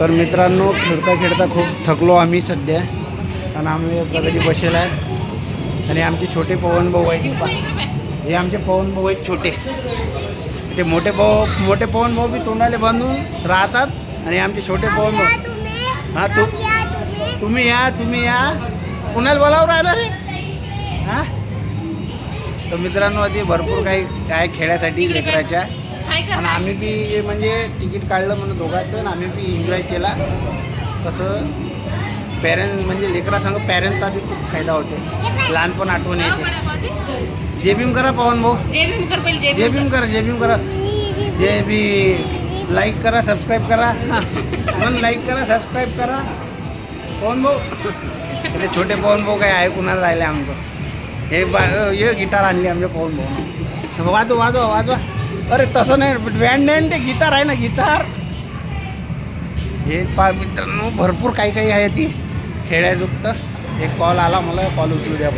तर मित्रांनो खेळता खेळता खूप थकलो आम्ही सध्या. आणि आम्ही प्रगती बसेल आहे. आणि आमचे छोटे पवन भाऊ आहेत. हे आमचे पवन भाऊ आहेत छोटे. ते मोठे भाऊ मोठे पवन भाऊ बी तोंडाले बांधून राहतात. आणि आमचे छोटे पवन भाऊ. हा तू तुम्ही. या तुम्ही या. कुणाला बोलावर राहिलं रे? हा? तर मित्रांनो आधी भरपूर काही काय खेळासाठी लेकराच्या आणि आम्ही बी म्हणजे तिकीट काढलं म्हणून दोघांचं आणि आम्ही बी एन्जॉय केला. कसं पॅरेंट म्हणजे लेकरासंग पॅरेंटचा बी खूप फायदा होते. लहानपण आठवण येते. जे भीम करा पवन भाऊ. जय भीम कर पहिले जय जय भीम भीम करा. जय भीम करा. जय भी लाईक करा सबस्क्राईब करा. पण लाईक करा सबस्क्राईब करा. पवन भाऊ. ते छोटे पवन भाऊ काय आहे कुणाला राहिले आमचं. हे बा हे गिटार आणली आमच्या पवन भाऊ. वाजवा वाजवा वाजवा. अरे तसं नाही बँड नाही ते गिटार आहे ना गिटार? हे पा मित्रांनो भरपूर काही काही आहे ती. खेळायजुक्त एक कॉल आला मला कॉल उचलू द्या